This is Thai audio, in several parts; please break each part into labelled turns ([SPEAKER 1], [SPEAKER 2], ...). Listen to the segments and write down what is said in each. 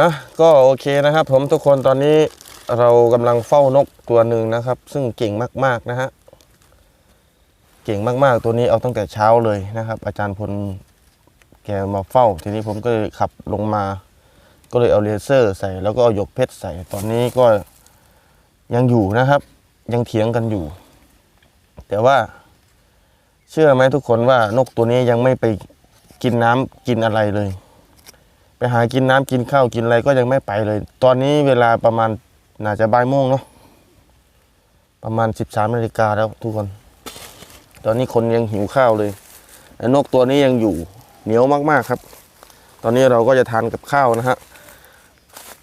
[SPEAKER 1] อะก็โอเคนะครับ ผมทุกคนตอนนี้เรากำลังเฝ้านกตัวหนึ่งนะครับ ซึ่งเก่งมากๆนะฮะเก่งมากๆ ตัวนี้เอาตั้งแต่เช้าเลยนะครับ อาจารย์พลแกมาเฝ้า ทีนี้ผมก็เลยขับลงมา ก็เลยเอาเลเซอร์ใส่แล้วก็เอาหยกเพชรใส่ ตอนนี้ก็ยังอยู่นะครับ ยังเถียงกันอยู่ แต่ว่า เชื่อไหมทุกคนว่านกตัวนี้ยังไม่ไปกินน้ำกินอะไรเลย ไปหากินน้ำกินข้าวกินอะไรก็ยังไม่ไปเลย ตอนนี้เวลาประมาณน่าจะบ่ายโมงเนาะประมาณสิบสามนาฬิกาแล้วทุกคน ตอนนี้คนยังหิวข้าวเลยไอ้นกตัวนี้ยังอยู่เหนียวมากๆครับ ตอนนี้เราก็จะทานกับข้าวนะฮะ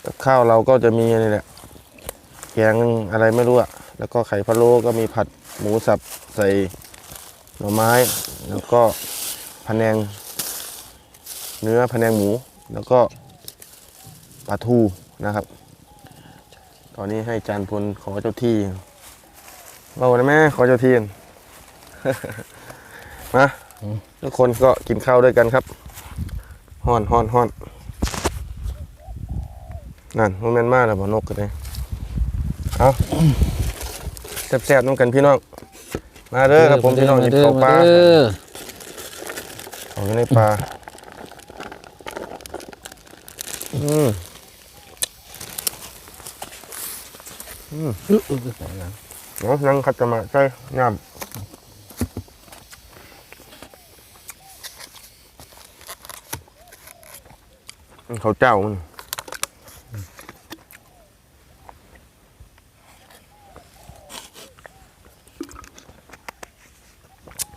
[SPEAKER 1] กับข้าวเราก็จะมีนี่แหละแกงอะไรไม่รู้อะแล้วก็ไข่พะโล้ก็มีผัดหมูสับใส่หน่อไม้ แล้วก็พะแนงเนื้อพะแนงหมู แล้วก็ปลาทูนะครับ ตอนนี้ให้จานพลขอเจ้าที่เรานะแม่ขอเจ้าที่มาทุกคนก็กินข้าวด้วยกันครับฮ้อนฮ้อนฮ้อนนั่นโมเมนต์มากแล้วบ่นกกันเลยเอาแซ่บๆน้องกันพี่น้องมาเด้อครับผมพี่น้องหยิบข้าวปลา
[SPEAKER 2] เด้อ
[SPEAKER 1] เอาอยู่ในปลา อืม
[SPEAKER 2] อื้ออื้อใส่หลัง
[SPEAKER 1] เนาะนั่งคัดจมาใช่งามเขาเจ้ามัน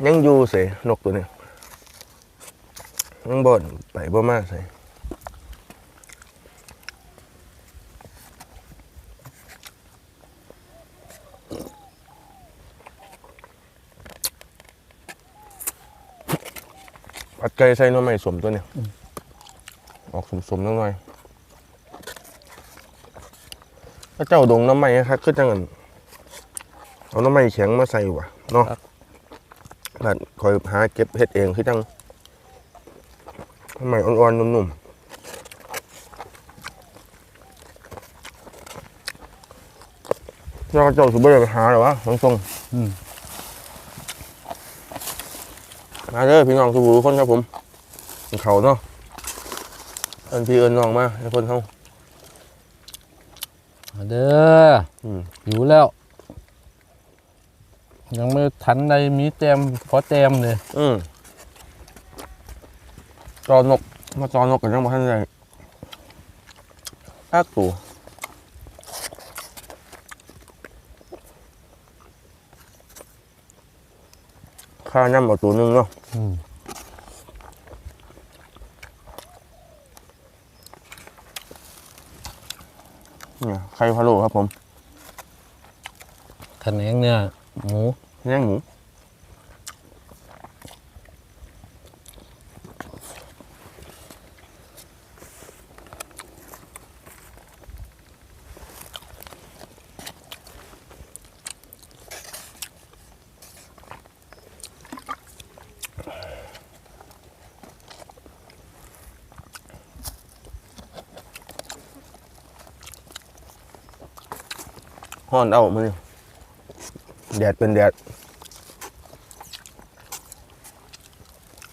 [SPEAKER 1] ยังอยู่เสนกตัวนี้ยังบ่นไปบ่มาใส่ ผัดไก่ใส่หน้ำไม้สมตัวเนี้ออกสมๆนิดหน่อยถ้าเจ้าดงน้ำไม้ครับคือจังกันเอาน้ำไม้แข็งมาใส่ว่ะเนาะแล้วคอยหาเก็บเฮ็ดเองคือจังน้ำไม้อ่อนๆนุ่มๆแล้วเจ้าสุบไปหาหรอวะตรงๆ
[SPEAKER 2] อืม
[SPEAKER 1] มาเด้อพี่น้องทุกผู้ทุกคนครับผมกินเขาวเนาะเอินพี่เอินน้องมาให้คนเขา
[SPEAKER 2] มาเด้อ
[SPEAKER 1] อืม
[SPEAKER 2] หิวแล้ว ยังไม่ทันใดมีแต้มพอแต้มเลย
[SPEAKER 1] อืมจอนกมาจอนกกันยังบ่ทันได้อักตู ข้าย่ำเอาตัวหนึงเนาะ
[SPEAKER 2] อืม
[SPEAKER 1] เนี่ยไข่พะโล้ครับผม
[SPEAKER 2] ขนงเนี่ยหมู
[SPEAKER 1] ย่างหมู ฮ้อนเอามานี่แดดเป็นแดด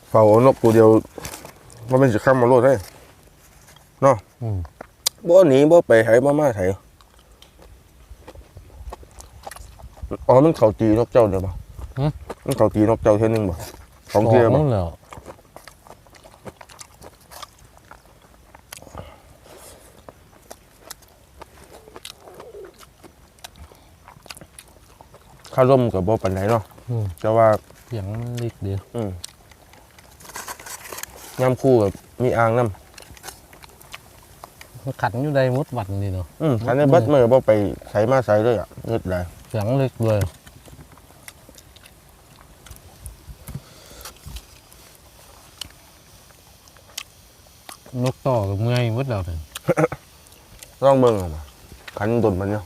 [SPEAKER 1] เฝ้าเอานกตัวเดียวว่าเป็นสิข้ามมาโลดได้เนาะ
[SPEAKER 2] อืม
[SPEAKER 1] บ่หนีบ่ไปไถบ่มาไถอ๋อมันเขาตีนกเจ้าเดียวบ่มันเขาตีนกเจ้าเท่านึงบ่สองเทีย
[SPEAKER 2] ส
[SPEAKER 1] บ่
[SPEAKER 2] งแล้ว
[SPEAKER 1] ข้าร่มกับบ่ปานไหนเนาะ
[SPEAKER 2] อืม
[SPEAKER 1] แต่ว่า
[SPEAKER 2] เสียงมันเล็กเดียว
[SPEAKER 1] อืมย่ำคู่กับมีอ่างน้
[SPEAKER 2] มันขันอยู่ใดมุดวันนี่เนาะำ
[SPEAKER 1] อืมอันนี้เบิดมือบ่ไปใส่มาใส่เลยอะเงิดได้
[SPEAKER 2] เสียงเล็กเลยนกต่อกับเมื่อยมุดแล้วเนี่ย
[SPEAKER 1] ลองเบิ่งเอามาขันดนมันเนาะ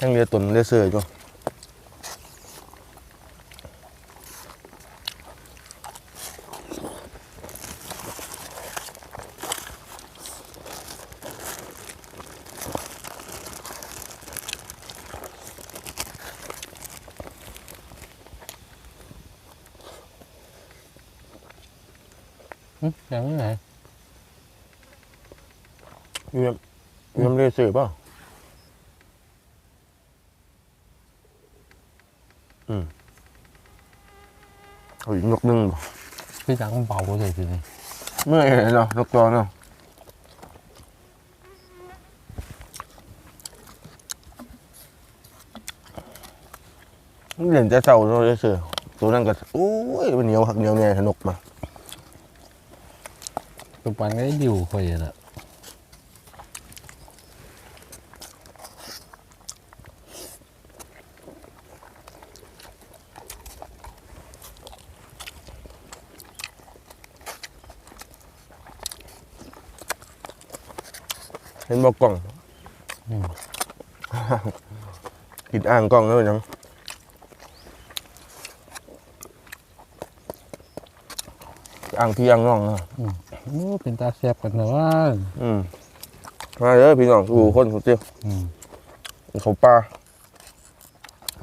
[SPEAKER 1] ยังเรือตุนเรือเสืออยู่
[SPEAKER 2] อย่งนี้ไหน
[SPEAKER 1] อยู่ยังยังเรือเสือป่ะ อืมเอาอีกนกหนึงบ่
[SPEAKER 2] คือจังเบาเลยทีนี้
[SPEAKER 1] เมื่อยเลยเนาะนกตัวเนาะเล่นจะเศร้าเราจะเสือตัวนั้นก็โอ้ยมันเหนียวหักเหนียวแน่สนุกมา
[SPEAKER 2] ตัวปันก็ได้ดิวคอยละ
[SPEAKER 1] เห็นบอกกล้องกินอ่างกล้องแล้วยังอ่างพี่อ่างน้องเนาะ
[SPEAKER 2] โอ้เป็นตาแซ่บกันนะว่า
[SPEAKER 1] อืมมาเด้อพี่น้องสู่คนสุดเดียว
[SPEAKER 2] อืม
[SPEAKER 1] เขาปลา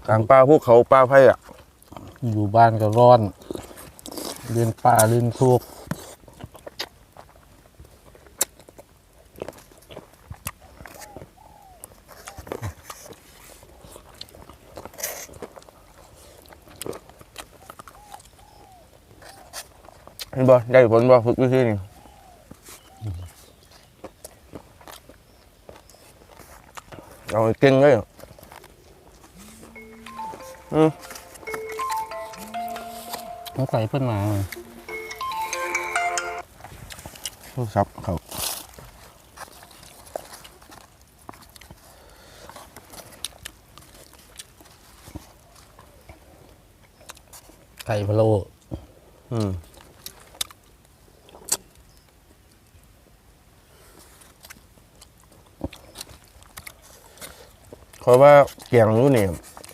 [SPEAKER 1] กลางป่าพวกเขาป่าไผ่อะ
[SPEAKER 2] อยู่บ้านก็ร้อน เรียนป่าเรียนทุก
[SPEAKER 1] เบ่ได้ผลบ่ฝึกวิธีนี่เอาให้เก่งเลยอะอืม
[SPEAKER 2] ต้องใส่เพิ่นมา
[SPEAKER 1] โทรศัพท์เขา
[SPEAKER 2] ไก่พะโล้
[SPEAKER 1] อืม เพราะว่าแกงรู้เนี่ย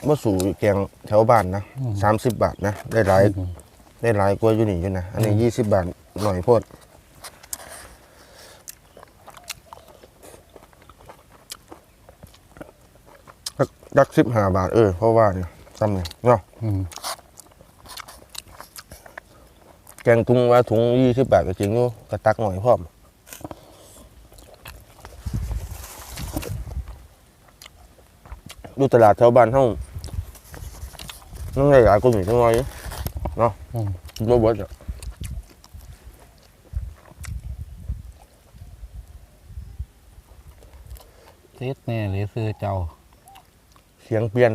[SPEAKER 1] ว่าสู่แกงแถวบ้านนะสามสิบบาทนะ ได้หลายได้หลายกว่าอยู่นี่อยู่นะ อันนี้ยี่สิบบาทหน่อยโพดจักจักสิบห้าบาทเออเพราะว่าเนี่ยซ้ำเนี่ยเนาะ
[SPEAKER 2] อืม
[SPEAKER 1] แกงถุงว่าถุงยี่สิบบาทก็จริงอยู่กระตักหน่อยพร้อม ดูตลาดแถวบ้านเฮานั่งได้หลายคนอยู่จังหน่อยอยู่เนาะ
[SPEAKER 2] อืม
[SPEAKER 1] กินบ่เบิดอะ
[SPEAKER 2] เทสแน่เลยซื้อเจ้า
[SPEAKER 1] เสียงเปลี่ยน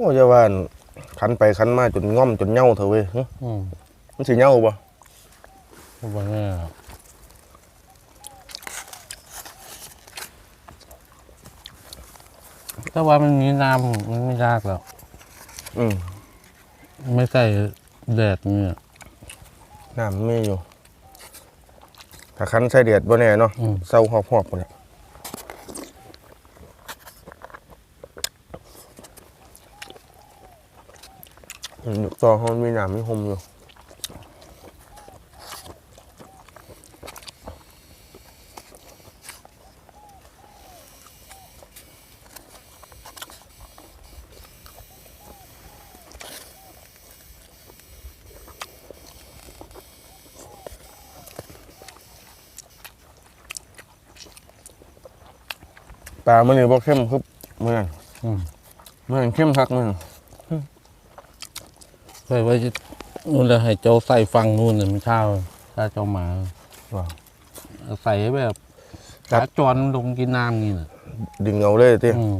[SPEAKER 1] โอ้จะว่าอั่นขันไปขันมาจนง่อมจนเหย่าเถอะเว้ยหึ
[SPEAKER 2] อืม
[SPEAKER 1] มันสิเหย่าบ่
[SPEAKER 2] ว่าแน่ถ้าว่ามันมีน้ำมันไม่ยากแล้ว
[SPEAKER 1] อืม
[SPEAKER 2] ไม่ใส่แดดเนี่ย
[SPEAKER 1] น้ำมันมีอยู่ถ้าขันใส่เดือดบ่แน่เนาะ
[SPEAKER 2] อืม
[SPEAKER 1] เศร้าหอบหอบหมดเลย อืมซอเขามีน้ำมีหมอยู่ปลามันนี่บ่เข้มคือมื้อนั้น
[SPEAKER 2] อืม
[SPEAKER 1] มื้อนั้นเข้มคักมื้อนั้น
[SPEAKER 2] เคยไว้จะนู่นเลยให้เจ้าใส่ฟังนู่นเลยมันเช่าถ้าเจ้ามา
[SPEAKER 1] ว้าว
[SPEAKER 2] ใส่แบบ
[SPEAKER 1] ครั
[SPEAKER 2] ขา
[SPEAKER 1] บ
[SPEAKER 2] จรลงกินน้ำนี่น่ะ
[SPEAKER 1] ดึงเอาเลยติ
[SPEAKER 2] อืม